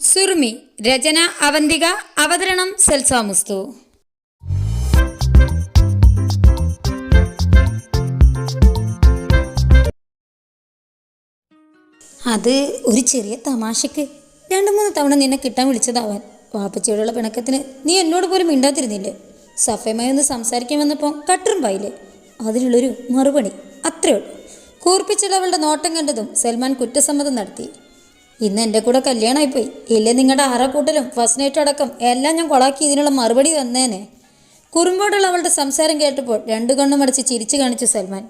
സുറുമി രചന അവന്തിക അവതരണം സെൽസാമുസ്തു അത് ഒരു ചെറിയ തമാശക്ക്. രണ്ടു മൂന്ന് തവണ നിന്നെ കിട്ടാൻ വിളിച്ചതാവാൻ. വാപ്പച്ചിയോടുള്ള പിണക്കത്തിന് നീ എന്നോട് പോലും മിണ്ടാതിരുന്നില്ലേ? സഫയമായി ഒന്ന് സംസാരിക്കാൻ വന്നപ്പോൾ കട്ടറും പായില്ലേ? അതിനുള്ളൊരു മറുപടി അത്രയുള്ളൂ ഉള്ളൂ. കൂർപ്പിച്ചുള്ള അവളുടെ നോട്ടം കണ്ടതും സൽമാൻ കുറ്റസമ്മതം നടത്തി. ഇന്ന് എന്റെ കൂടെ കല്യാണമായിപ്പോയി ഇല്ലേ നിങ്ങളുടെ അറക്കൂട്ടലും ഫസ്റ്റ് നൈറ്റ് അടക്കം എല്ലാം ഞാൻ കൊളാക്കി ഇതിനുള്ള മറുപടി തന്നേനെ. കുറുമ്പോടുള്ള അവളുടെ സംസാരം കേട്ടപ്പോൾ രണ്ടു കണ്ണും അടച്ച് ചിരിച്ചു കാണിച്ചു സൽമാൻ.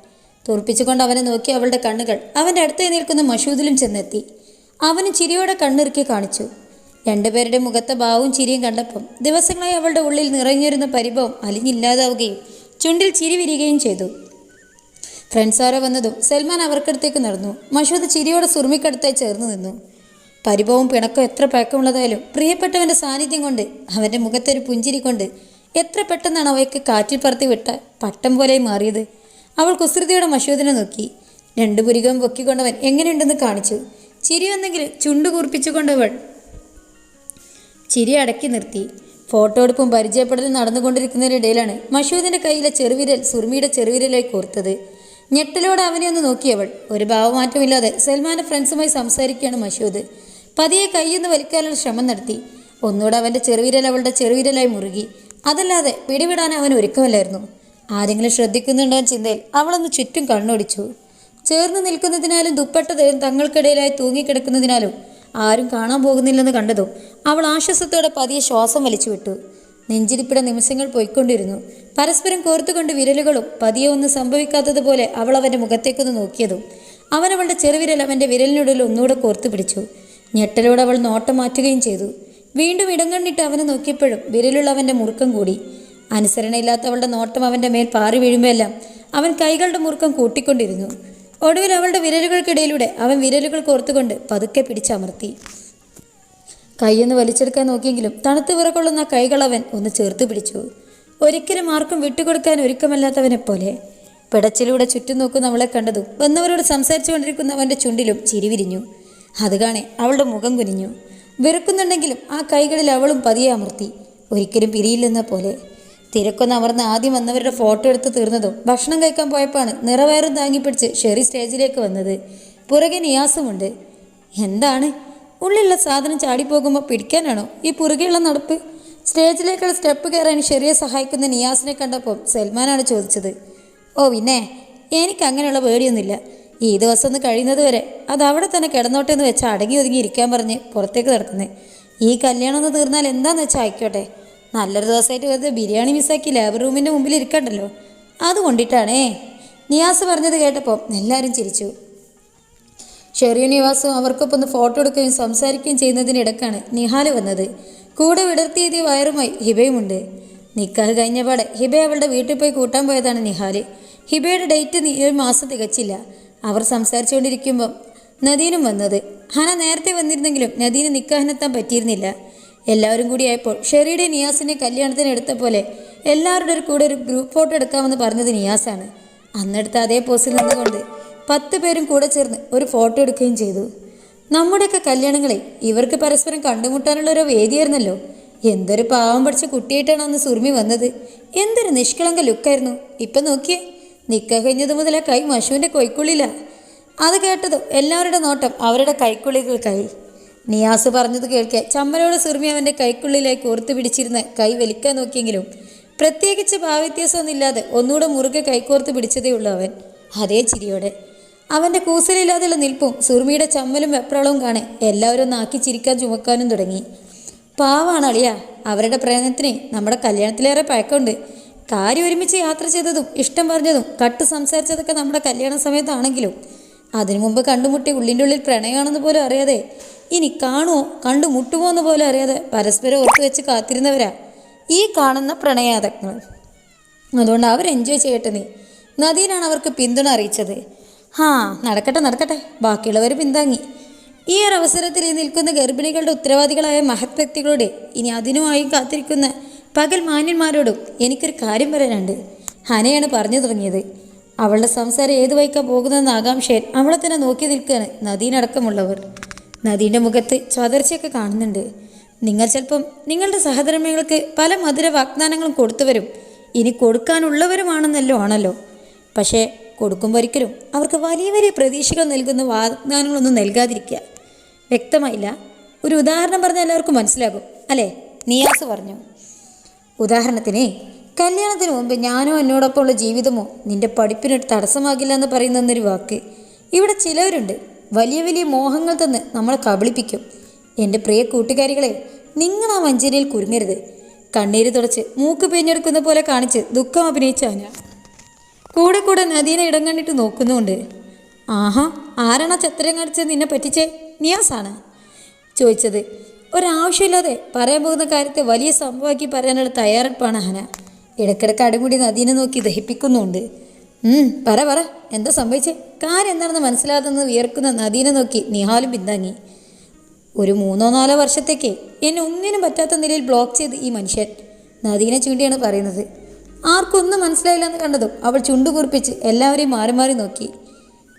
തുറപ്പിച്ചുകൊണ്ട് അവനെ നോക്കി അവളുടെ കണ്ണുകൾ അവന്റെ അടുത്ത് നിൽക്കുന്ന മഷൂദിലും ചെന്നെത്തി. അവന് ചിരിയോടെ കണ്ണിറുക്കി കാണിച്ചു. രണ്ടുപേരുടെ മുഖത്തെ ഭാവവും ചിരിയും കണ്ടപ്പം ദിവസങ്ങളായി അവളുടെ ഉള്ളിൽ നിറഞ്ഞിരുന്ന പരിഭവം അലിഞ്ഞില്ലാതാവുകയും ചുണ്ടിൽ ചിരി വിരികയും ചെയ്തു. ഫ്രണ്ട്സാരോ വന്നതും സൽമാൻ അവർക്കടുത്തേക്ക് നടന്നു. മഷൂദ് ചിരിയോടെ സുറുമിക്കടുത്തായി ചേർന്ന് നിന്നു. പരിഭവവും പിണക്കവും എത്ര പഴക്കമുള്ളതായാലും പ്രിയപ്പെട്ടവന്റെ സാന്നിധ്യം കൊണ്ട് അവന്റെ മുഖത്തൊരു പുഞ്ചിരി കൊണ്ട് എത്ര പെട്ടെന്നാണ് അവയ്ക്ക് കാറ്റിൽ പറത്തി വിട്ട പട്ടം പോലെ മാറിയത്. അവൾ കുസൃതിയുടെ മഷൂദിനെ നോക്കി. രണ്ടു പുരികവും പൊക്കിക്കൊണ്ടവൻ എങ്ങനെയുണ്ടെന്ന് കാണിച്ചു. ചിരി വന്നെങ്കിൽ ചുണ്ടു കൂർപ്പിച്ചുകൊണ്ടവൾ ചിരി അടക്കി നിർത്തി. ഫോട്ടോ എടുപ്പും പരിചയപ്പെടലും നടന്നുകൊണ്ടിരിക്കുന്നതിനിടയിലാണ് മഷൂദിന്റെ കയ്യിലെ ചെറുവിരൽ സുർമിയുടെ ചെറുവിരലായി കോർത്തത്. ഞെട്ടലോടെ അവനെ ഒന്ന് നോക്കിയവൾ. ഒരു ഭാവമാറ്റമില്ലാതെ സൽമാന്റെ ഫ്രണ്ട്സുമായി സംസാരിക്കുകയാണ് മഷൂദ് പതിയെ കൈയൊന്ന് വലിക്കാനുള്ള ശ്രമം നടത്തി. ഒന്നുകൂടെ അവന്റെ ചെറുവിരൽ അവളുടെ ചെറുവിരലായി മുറുകി. അതല്ലാതെ പിടിവിടാൻ അവൻ ഒരുക്കമല്ലായിരുന്നു. ആരെങ്കിലും ശ്രദ്ധിക്കുന്നുണ്ടോ എന്ന ചിന്തയിൽ അവളൊന്ന് ചുറ്റും കണ്ണോടിച്ചു. ചേർന്ന് നിൽക്കുന്നതിനാലും ദുപ്പട്ട തങ്ങൾക്കിടയിലായി തൂങ്ങിക്കിടക്കുന്നതിനാലും ആരും കാണാൻ പോകുന്നില്ലെന്ന് കണ്ടതും അവൾ ആശ്വാസത്തോടെ പതിയെ ശ്വാസം വലിച്ചു വിട്ടു. നെഞ്ചിരിപ്പിട നിമിഷങ്ങൾ പോയിക്കൊണ്ടിരുന്നു. പരസ്പരം കോർത്തുകൊണ്ട് വിരലുകളും പതിയെ ഒന്നും സംഭവിക്കാത്തതുപോലെ അവൾ അവന്റെ മുഖത്തേക്കൊന്ന് നോക്കിയതും അവൻ അവളുടെ ചെറുവിരൽ അവന്റെ വിരലിനുള്ളിൽ ഒന്നുകൂടെ കോർത്തു പിടിച്ചു ഞെട്ടലോടെ അവൾ നോട്ടം മാറ്റുകയും ചെയ്തു. വീണ്ടും ഇടങ്കണ്ണിട്ട് അവനെ നോക്കിയപ്പോഴും വിരലുള്ള അവന്റെ മുറുക്കം കൂടി. അനുസരണയില്ലാത്ത അവളുടെ നോട്ടം അവന്റെ മേൽ പാറി വീഴുമ്പോഴെല്ലാം അവൻ കൈകളുടെ മുറുക്കം കൂട്ടിക്കൊണ്ടിരുന്നു. ഒടുവിൽ അവളുടെ വിരലുകൾക്കിടയിലൂടെ അവൻ വിരലുകൾ കോർത്തുകൊണ്ട് പതുക്കെ പിടിച്ചമർത്തി. കൈയൊന്ന് വലിച്ചെടുക്കാൻ നോക്കിയെങ്കിലും തണുത്ത് വിറകൊള്ളുന്ന കൈകൾ അവൻ ഒന്ന് ചേർത്ത് പിടിച്ചു. ഒരിക്കലും ആർക്കും വിട്ടുകൊടുക്കാൻ ഒരുക്കമല്ലാത്തവനെ പോലെ. പിടച്ചിലൂടെ ചുറ്റും നോക്കുന്ന അവളെ കണ്ടതും വന്നവരോട് സംസാരിച്ചു കൊണ്ടിരിക്കുന്നവന്റെ ചുണ്ടിലും ചിരി വിരിഞ്ഞു. അത് കാണെ അവളുടെ മുഖം കുനിഞ്ഞു. വെറുക്കുന്നുണ്ടെങ്കിലും ആ കൈകളിൽ അവളും പതിയെ അമർത്തി. ഒരിക്കലും പിരിയില്ലെന്ന പോലെ. തിരക്കൊന്ന് അമർന്ന് ആദ്യം വന്നവരുടെ ഫോട്ടോ എടുത്ത് തീർന്നതും ഭക്ഷണം കഴിക്കാൻ പോയപ്പോഴാണ് നിറവയറും താങ്ങിപ്പിടിച്ച് ഷെറി സ്റ്റേജിലേക്ക് വന്നത്. പുറകെ നിയാസമുണ്ട്. എന്താണ്? ഉള്ളിലുള്ള സാധനം ചാടിപ്പോകുമ്പോൾ പിടിക്കാനാണോ ഈ പുറകെയുള്ള നടപ്പ്? സ്റ്റേജിലേക്കുള്ള സ്റ്റെപ്പ് കയറാൻ ഷെറിയെ സഹായിക്കുന്ന നിയാസിനെ കണ്ടപ്പോൾ സൽമാനാണ് ചോദിച്ചത്. ഓ പിന്നെ? എനിക്ക് അങ്ങനെയുള്ള പേടിയൊന്നുമില്ല. ഈ ദിവസം ഒന്ന് കഴിയുന്നത് വരെ അത് അവിടെ തന്നെ കിടന്നോട്ടെ എന്ന് വെച്ച് അടങ്ങി ഒതുങ്ങി ഇരിക്കാൻ പറഞ്ഞ് പുറത്തേക്ക് നടക്കുന്നത് ഈ കല്യാണം ഒന്ന് തീർന്നാൽ എന്താന്ന് വെച്ചാൽ ആയിക്കോട്ടെ. നല്ലൊരു ദിവസമായിട്ട് വെറുതെ ബിരിയാണി മിസ്സാക്കി ലേബർ റൂമിന്റെ മുമ്പിൽ ഇരിക്കണ്ടല്ലോ. അതുകൊണ്ടിട്ടാണേ നിയാസ് പറഞ്ഞത് കേട്ടപ്പോൾ എല്ലാവരും ചിരിച്ചു. ഷെറിയും നിവാസും അവർക്കൊപ്പം ഒന്ന് ഫോട്ടോ എടുക്കുകയും സംസാരിക്കുകയും ചെയ്യുന്നതിനിടക്കാണ് നിഹാൽ വന്നത്. കൂടെ വിടർത്തിയെത്തിയ വയറുമായി ഹിബയുമുണ്ട്. നിക്കാഹ് കഴിഞ്ഞപാടെ ഹിബ അവളുടെ വീട്ടിൽ പോയി കൂട്ടാൻ പോയതാണ് നിഹാൽ. ഹിബയുടെ ഡേറ്റ് ഈ ഒരു മാസം തികച്ചില്ല. അവർ സംസാരിച്ചുകൊണ്ടിരിക്കുമ്പം നദീനും വന്നത്. ഹന നേരത്തെ വന്നിരുന്നെങ്കിലും നദീന് നിക്കാഹിനെത്താൻ പറ്റിയിരുന്നില്ല. എല്ലാവരും കൂടിയായപ്പോൾ ഷെറിയുടെ നിയാസിനെ കല്യാണത്തിന് എടുത്ത പോലെ എല്ലാവരുടെ കൂടെ ഒരു ഗ്രൂപ്പ് ഫോട്ടോ എടുക്കാമെന്ന് പറഞ്ഞത് നിയാസാണ്. അന്നെടുത്ത അതേ പോസിൽ നിന്നുകൊണ്ട് പത്ത് പേരും കൂടെ ചേർന്ന് ഒരു ഫോട്ടോ എടുക്കുകയും ചെയ്തു. നമ്മുടെയൊക്കെ കല്യാണങ്ങളെ ഇവർക്ക് പരസ്പരം കണ്ടുമുട്ടാനുള്ള ഒരു വേദിയായിരുന്നല്ലോ. എന്തൊരു പാവം പഠിച്ച കുട്ടിയായിട്ടാണ് അന്ന് സുർമി വന്നത്. എന്തൊരു നിഷ്കളങ്ക ലുക്കായിരുന്നു ഇപ്പം നോക്കിയേ. നിക്ക കഴിഞ്ഞത് മുതൽ കൈ മഷുവിന്റെ കൈക്കുള്ളിലാണ് അത് കേട്ടതും എല്ലാവരുടെ നോട്ടം അവരുടെ കൈക്കുള്ളികൾക്കായി. നിയാസ് പറഞ്ഞത് കേൾക്കെ ചമ്മലോട് സുർമി അവന്റെ കൈക്കുള്ളിലേക്ക് ഓർത്തു പിടിച്ചിരുന്ന് കൈ വലിക്കാൻ നോക്കിയെങ്കിലും പ്രത്യേകിച്ച് ഭാവവ്യത്യാസമൊന്നുമില്ലാതെ ഒന്നുകൂടെ മുറുകെ കൈക്കോർത്ത് പിടിച്ചതേ ഉള്ളൂ അവൻ. അതേ ചിരിയോടെ. അവന്റെ കൂസലില്ലാതെയുള്ള നിൽപ്പും സുർമിയുടെ ചമ്മലും വെപ്രളവും കാണെ എല്ലാവരും ഒന്ന് ആക്കി ചിരിക്കാൻ ചുമക്കാനും തുടങ്ങി. പാവാണ് അളിയ. അവരുടെ പ്രേമത്തിന് നമ്മുടെ കല്യാണത്തിലേറെ പഴക്കമുണ്ട്. കാര്യം ഒരുമിച്ച് യാത്ര ചെയ്തതും ഇഷ്ടം പറഞ്ഞതും കട്ട് സംസാരിച്ചതൊക്കെ നമ്മുടെ കല്യാണ സമയത്താണെങ്കിലും. അതിനു മുമ്പ് കണ്ടുമുട്ടി ഉള്ളിന്റെ ഉള്ളിൽ പ്രണയമാണെന്ന് പോലും അറിയാതെ ഇനി കാണുമോ കണ്ടുമുട്ടുമോ എന്ന് പോലും അറിയാതെ പരസ്പരം ഓർത്തു വെച്ച് കാത്തിരുന്നവരാ ഈ കാണുന്ന പ്രണയാതങ്ങൾ. അതുകൊണ്ട് അവർ എൻജോയ് ചെയ്യട്ടെ നീ. നദീനാണ് അവർക്ക് പിന്തുണ അറിയിച്ചത്. ഹാ നടക്കട്ടെ നടക്കട്ടെ. ബാക്കിയുള്ളവർ പിന്താങ്ങി. ഈ ഒരു അവസരത്തിൽ നിൽക്കുന്ന ഗർഭിണികളുടെ ഉത്തരവാദികളായ മഹത് വ്യക്തികളോട് ഇനി അതിനുമായി കാത്തിരിക്കുന്ന പകൽ മാന്യന്മാരോടും എനിക്കൊരു കാര്യം പറയാനുണ്ട്. ഹനയാണ് പറഞ്ഞു തുടങ്ങിയത്. അവളുടെ സംസാരം ഏത് വഹിക്കാൻ പോകുന്നതെന്ന് ആകാംക്ഷയിൽ അവളെ തന്നെ നോക്കി നിൽക്കുകയാണ് നദീനടക്കമുള്ളവർ. നദീന്റെ മുഖത്ത് ചതർച്ചയൊക്കെ കാണുന്നുണ്ട്. നിങ്ങൾ ചിലപ്പം നിങ്ങളുടെ സഹധർമ്മികൾക്ക് പല മധുര വാഗ്ദാനങ്ങളും കൊടുത്തു വരും ഇനി കൊടുക്കാനുള്ളവരുമാണെന്നല്ലോ ആണല്ലോ. പക്ഷേ കൊടുക്കുമ്പോൾ ഒരിക്കലും അവർക്ക് വലിയ വലിയ പ്രതീക്ഷകൾ നൽകുന്ന വാഗ്ദാനങ്ങളൊന്നും നൽകാതിരിക്കുക. വ്യക്തമായില്ല. ഒരു ഉദാഹരണം പറഞ്ഞാൽ എല്ലാവർക്കും മനസ്സിലാകും. അല്ലേ? നിയാസ് പറഞ്ഞു. ഉദാഹരണത്തിന് കല്യാണത്തിന് മുമ്പ് ഞാനോ എന്നോടൊപ്പമുള്ള ജീവിതമോ നിന്റെ പഠിപ്പിനൊരു തടസ്സമാകില്ല എന്ന് പറയുന്ന എന്നൊരു വാക്ക്. ഇവിടെ ചിലവരുണ്ട്. വലിയ വലിയ മോഹങ്ങൾ തന്ന് നമ്മളെ കബളിപ്പിക്കും. എന്റെ പ്രിയ കൂട്ടുകാരികളെ നിങ്ങൾ ആ വഞ്ചനയിൽ കുരുങ്ങരുത്. കണ്ണീര് തുടച്ച് മൂക്ക് പിഞ്ഞെടുക്കുന്ന പോലെ കാണിച്ച് ദുഃഖം അഭിനയിച്ച കൂടെ കൂടെ നദീനെ ഇടം കണ്ടിട്ട് നോക്കുന്നുണ്ട് ആഹാ ആരാണ് ചത്രം കാണിച്ചത് കാണിച്ച് നിന്നെ പറ്റിച്ചേ? നിയാസാണ്? ചോദിച്ചത്. ഒരാവശ്യമില്ലാതെ പറയാൻ പോകുന്ന കാര്യത്തെ വലിയ സംഭവമാക്കി പറയാനുള്ള തയ്യാറെടുപ്പാണ് ഹന. ഇടയ്ക്കിടയ്ക്ക് അടിമുടി നദീനെ നോക്കി ദഹിപ്പിക്കുന്നുണ്ട്. പറ പറ. എന്താ സംഭവിച്ചേ? കാര്യം എന്താണെന്ന് മനസ്സിലാകുന്നത് വിയർക്കുന്ന നദീനെ നോക്കി നിഹാലും പിന്താങ്ങി. ഒരു മൂന്നോ നാലോ വർഷത്തേക്ക് എന്നെ ഒന്നിനും പറ്റാത്ത നിലയിൽ ബ്ലോക്ക് ചെയ്ത് ഈ മനുഷ്യൻ. നദീനെ ചൂണ്ടിയാണ് പറയുന്നത്. ആർക്കൊന്നും മനസ്സിലായില്ല എന്ന് കണ്ടതും അവൾ ചുണ്ടു കുറിപ്പിച്ച് എല്ലാവരെയും മാറി മാറി നോക്കി.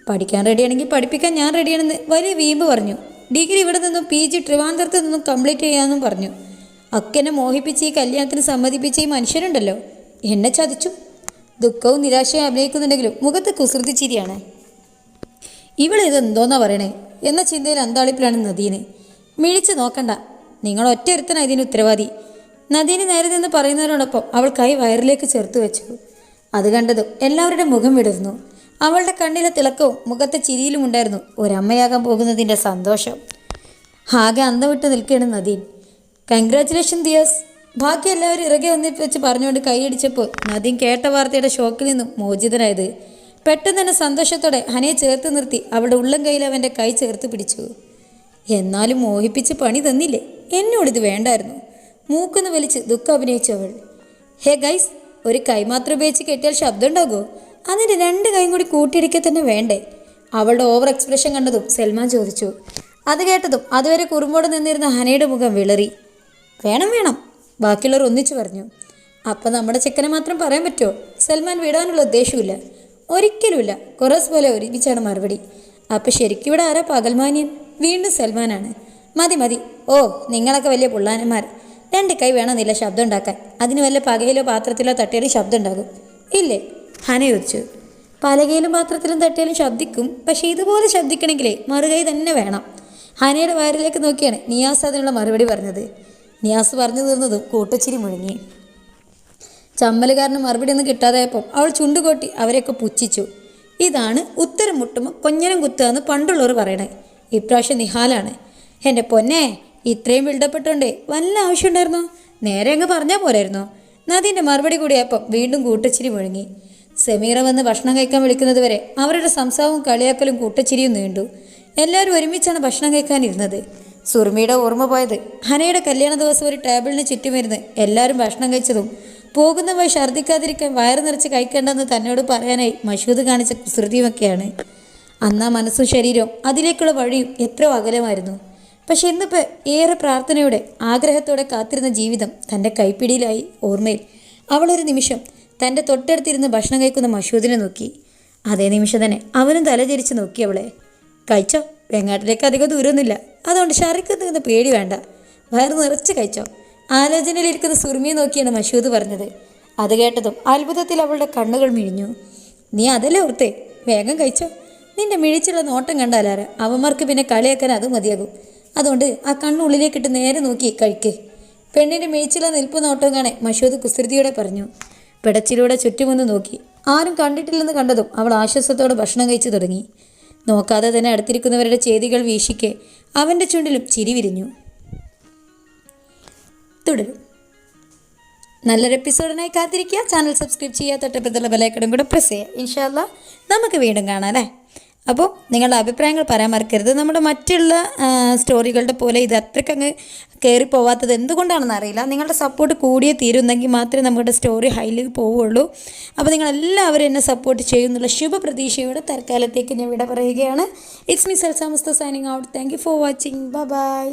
പഠിക്കാൻ റെഡിയാണെങ്കിൽ പഠിപ്പിക്കാൻ ഞാൻ റെഡിയാണെന്ന് വലിയ വീമ്പ് പറഞ്ഞു. ഡിഗ്രി ഇവിടെ നിന്നും പി ജി ട്രിവാൻഡ്രത്ത് നിന്നും കംപ്ലീറ്റ് ചെയ്യാമെന്നും പറഞ്ഞു. അക്കനെ മോഹിപ്പിച്ച് ഈ കല്യാണത്തിന് സമ്മതിപ്പിച്ച ഈ മനുഷ്യരുണ്ടല്ലോ. എന്നെ ചതിച്ചു. ദുഃഖവും നിരാശയും അഭിനയിക്കുന്നുണ്ടെങ്കിലും മുഖത്ത് കുസൃതി ചിരിയാണ്. ഇവളിത് എന്തോന്നാ പറയണേ? എന്ന ചിന്തയിൽ അന്താളിപ്പിലാണ് നദീന്. മിഴിച്ചു നോക്കണ്ട. നിങ്ങൾ ഒറ്റ ഒരുത്തനാ ഇതിന് ഉത്തരവാദി. നദീന് നേരെ നിന്ന് പറയുന്നതിനോടൊപ്പം അവൾ കൈ വയറിലേക്ക് ചേർത്ത് വെച്ചു. അത് കണ്ടതും എല്ലാവരുടെ മുഖം വിടർന്നു. അവളുടെ കണ്ണിലെ തിളക്കവും മുഖത്തെ ചിരിയിലും ഉണ്ടായിരുന്നു ഒരമ്മയാകാൻ പോകുന്നതിന്റെ സന്തോഷം. ആകെ അന്തം വിട്ട് നിൽക്കുകയാണ് നദീൻ. കൺഗ്രാറ്റുലേഷൻ ദിയാസ് ബാക്കി എല്ലാവരും ഇറകെ വന്നിട്ട് വെച്ച് പറഞ്ഞുകൊണ്ട് കൈയടിച്ചപ്പോൾ നദീൻ കേട്ട വാർത്തയുടെ ഷോക്കിൽ നിന്നും മോചിതനായത്. പെട്ടെന്ന് തന്നെ സന്തോഷത്തോടെ ഹനയെ ചേർത്ത് നിർത്തി അവളുടെ ഉള്ളം കയ്യിൽ അവന്റെ കൈ ചേർത്ത് പിടിച്ചു. എന്നാലും മോഹിപ്പിച്ച് പണി തന്നില്ലേ? എന്നോടിത് വേണ്ടായിരുന്നു. മൂക്കുന്ന് വലിച്ച് ദുഃഖം അഭിനയിച്ചു അവൾ. ഹേ ഗൈസ് ഒരു കൈ മാത്രം ഉപയോഗിച്ച് കെട്ടിയാൽ ശബ്ദം ഉണ്ടാകുമോ? അതിന് രണ്ട് കൈയും കൂടി കൂട്ടിയിടിക്കുക തന്നെ വേണ്ടേ? അവളുടെ ഓവർ എക്സ്പ്രഷൻ കണ്ടതും സെൽമ ചോദിച്ചു. അത് കേട്ടതും അതുവരെ കുറുമ്പോട് നിന്നിരുന്ന ഹനയുടെ മുഖം വിളറി. വേണം വേണം ബാക്കിയുള്ളവർ ഒന്നിച്ചു പറഞ്ഞു. അപ്പം നമ്മുടെ ചെക്കനെ മാത്രം പറയാൻ പറ്റുമോ സൽമാൻ വിടാനുള്ള ഉദ്ദേശമില്ല ഒരിക്കലുമില്ല. കുറസ് പോലെ ഒരുമിച്ചാണ് മറുപടി. അപ്പം ശരിക്കും ഇവിടെ ആരാ പകൽമാന്യൻ വീണ്ടും സൽമാനാണ്. മതി മതി. ഓ നിങ്ങളൊക്കെ വലിയ പുള്ളാനന്മാർ. രണ്ട് കൈ വേണമെന്നില്ല ശബ്ദം ഉണ്ടാക്കാൻ. അതിന് വല്ല പകയിലോ പാത്രത്തിലോ തട്ടിയാലും ശബ്ദം ഉണ്ടാകും. ഇല്ലേ? ഹന ചോദിച്ചു പലകയിലും പാത്രത്തിലും തട്ടിയാലും ശബ്ദിക്കും. പക്ഷേ ഇതുപോലെ ശബ്ദിക്കണമെങ്കിലേ മറുകൈ തന്നെ വേണം. ഹനയുടെ വയറിലേക്ക് നോക്കിയാണ് നിയാസ് അതിനുള്ള മറുപടി പറഞ്ഞത്. നിയാസ് പറഞ്ഞു തീർന്നതും കൂട്ടച്ചിരി മുഴങ്ങി. ചമ്മലുകാരന് മറുപടി ഒന്നും കിട്ടാതായപ്പോൾ അവൾ ചുണ്ടുകൊട്ടി അവരെയൊക്കെ പുച്ഛിച്ചു. ഇതാണ് ഉത്തരം മുട്ടുമ്പോൾ കൊഞ്ഞനം കുത്തുക എന്ന് പണ്ടുള്ളവർ പറയണേ. ഇപ്രാവശ്യം നിഹാലാണ്. എന്റെ പൊന്നെ ഇത്രയും ബിൽഡപ്പെട്ടുണ്ടേ വല്ല ആവശ്യമുണ്ടായിരുന്നോ നേരെ അങ്ങ് പറഞ്ഞാൽ പോരായിരുന്നോ? നദീന്റെ മറുപടി കൂടിയപ്പം വീണ്ടും കൂട്ടച്ചിരി മുഴങ്ങി. സെമീറ വന്ന് ഭക്ഷണം കഴിക്കാൻ വിളിക്കുന്നത് വരെ അവരുടെ സംസാരവും കളിയാക്കലും കൂട്ടച്ചിരിയും നീണ്ടു. എല്ലാവരും ഒരുമിച്ചാണ് ഭക്ഷണം കഴിക്കാനിരുന്നത്. സുർമിയുടെ ഓർമ്മ പോയത് ഹനയുടെ കല്യാണ ദിവസം ഒരു ടേബിളിന് ചുറ്റുമിരുന്ന് എല്ലാവരും ഭക്ഷണം കഴിച്ചതും പോകുന്ന വഴി ഛർദ്ദിക്കാതിരിക്കാൻ വയറ് നിറച്ച് കഴിക്കേണ്ടെന്ന് തന്നോട് പറയാനായി മഷൂദ് കാണിച്ച കുസൃതിയുമൊക്കെയാണ്. അന്ന് ആ മനസ്സും ശരീരവും അതിലേക്കുള്ള വഴിയും എത്രയോ അകലമായിരുന്നു. പക്ഷെ ഇന്നിപ്പോൾ ഏറെ പ്രാർത്ഥനയോടെ ആഗ്രഹത്തോടെ കാത്തിരുന്ന ജീവിതം തന്റെ കൈപ്പിടിയിലായി. ഓർമ്മയിൽ അവളൊരു നിമിഷം തന്റെ തൊട്ടടുത്തിരുന്ന് ഭക്ഷണം കഴിക്കുന്ന മഷൂദിനെ നോക്കി. അതേ നിമിഷം തന്നെ അവനും തലചരിച്ച് നോക്കി അവളെ. കഴിച്ചോ? വെങ്ങാട്ടിലേക്ക് അധികം ദൂരമൊന്നുമില്ല. അതുകൊണ്ട് ഷറിക്കത്ത് നിന്ന് പേടി വേണ്ട. വയർ നിറച്ച് കഴിച്ചോ? ആലോചനയിലിരിക്കുന്ന സുർമിയെ നോക്കിയാണ് മഷൂദ് പറഞ്ഞത്. അത് കേട്ടതും അത്ഭുതത്തിൽ അവളുടെ കണ്ണുകൾ മിഴിഞ്ഞു. നീ അതല്ലേ ഓർത്തേ? വേഗം കഴിച്ചോ. നിന്റെ മിഴിച്ചുള്ള നോട്ടം കണ്ടാലാര അവന്മാർക്ക് പിന്നെ കളിയാക്കാൻ അത് മതിയാകും. അതുകൊണ്ട് ആ കണ്ണുള്ളിലേക്കിട്ട് നേരെ നോക്കി കഴിക്കേ. പെണ്ണിന്റെ മിഴിച്ചുള്ള നിൽപ്പ് നോട്ടം കാണെ മഷൂദ് കുസൃതിയോടെ പറഞ്ഞു. പിടച്ചിലൂടെ ചുറ്റുമൊന്ന് നോക്കി. ആരും കണ്ടിട്ടില്ലെന്ന് കണ്ടതും അവൾ ആശ്വാസത്തോടെ ഭക്ഷണം കഴിച്ചു തുടങ്ങി. നോക്കാതെ തന്നെ അടുത്തിരിക്കുന്നവരുടെ ചെയ്തികൾ വീശിക്കെ അവന്റെ ചുണ്ടിലും ചിരി വിരിഞ്ഞു. തുടരും. നല്ലൊരു എപ്പിസോഡിനായി കാത്തിരിക്കുക. ചാനൽ സബ്സ്ക്രൈബ് ചെയ്യാത്ത തൊട്ടപ്പുറത്തുള്ള ബെലൈക്കടും കൂടെ പ്രസ് ചെയ്യുക. ഇൻഷാല്ല നമുക്ക് വീണ്ടും കാണാം അല്ലേ? അപ്പോൾ നിങ്ങളുടെ അഭിപ്രായങ്ങൾ പറയാൻ മറക്കരുത്. നമ്മുടെ മറ്റുള്ള സ്റ്റോറികളുടെ പോലെ ഇത് അത്രയ്ക്ക് അങ്ങ് കയറി പോവാത്തത് എന്തുകൊണ്ടാണെന്ന് അറിയില്ല. നിങ്ങളുടെ സപ്പോർട്ട് കൂടിയേ തീരുന്നെങ്കിൽ മാത്രമേ നമ്മുടെ സ്റ്റോറി ഹൈലി പോവുള്ളൂ. അപ്പോൾ നിങ്ങളെല്ലാവരും എന്നെ സപ്പോർട്ട് ചെയ്യുന്നുള്ള ശുഭപ്രതീക്ഷയോടെ തൽക്കാലത്തേക്ക് ഞാൻ വിട പറയുകയാണ്. It's me സെൽസാമസ്ത signing out thank you for watching bye